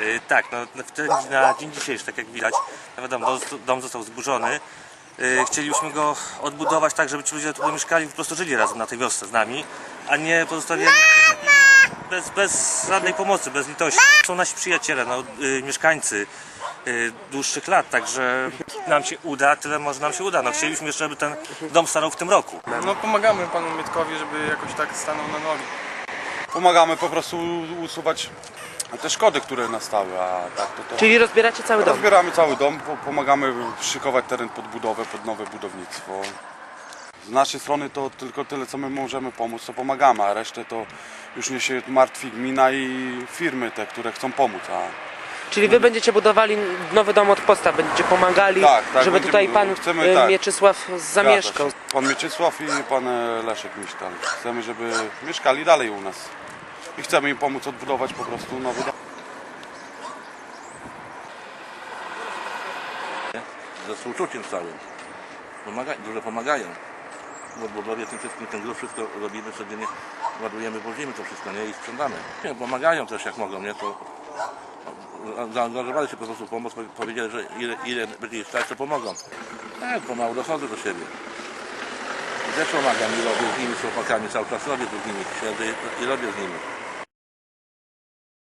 Y, tak, no, ten, na dzień dzisiejszy, tak jak widać, no wiadomo, dom, został zburzony. Y, chcielibyśmy go odbudować tak, żeby ci ludzie tu mieszkali, po prostu żyli razem na tej wiosce z nami, a nie pozostawiali bez, bez żadnej pomocy, bez litości. Są nasi przyjaciele, no, y, mieszkańcy dłuższych lat, także nam się uda, tyle może nam się uda. No, chcielibyśmy jeszcze, żeby ten dom stanął w tym roku. No pomagamy panu Mietkowi, żeby jakoś tak stanął na nogi. Pomagamy po prostu usuwać te szkody, które nastały, a tak to, to Czyli rozbieracie cały dom? rozbieramy cały dom, po- pomagamy szykować teren pod budowę, pod nowe budownictwo. Z naszej strony to tylko tyle, co my możemy pomóc, to pomagamy, a resztę to już nie się martwi gmina i firmy te, które chcą pomóc. A Czyli wy będziecie budowali nowy dom od podstaw, będziecie pomagali, Tak, tak, żeby będziemy- tutaj pan chcemy, e, tak. Mieczysław zamieszkał. Zgadza się. Pan Mieczysław i pan e, Leszek Misztal. Chcemy, żeby mieszkali dalej u nas. I chcemy im pomóc odbudować po prostu nowy dom. ze współczuciem całym. Pomaga, dużo pomagają. W odbudowie tym wszystkim, ten grób, wszystko robimy codziennie, ładujemy, wozimy to wszystko, nie? I sprzątamy. Nie, pomagają też jak mogą, nie? To zaangażowali się po prostu w pomoc, powiedzieli, że ile, ile będzie ich stać, to pomogą. Tak, pomału dochodzę do siebie. Też pomagam i robię z nimi, z chłopakami, cały czas robię z nimi, siedzę i robię z nimi.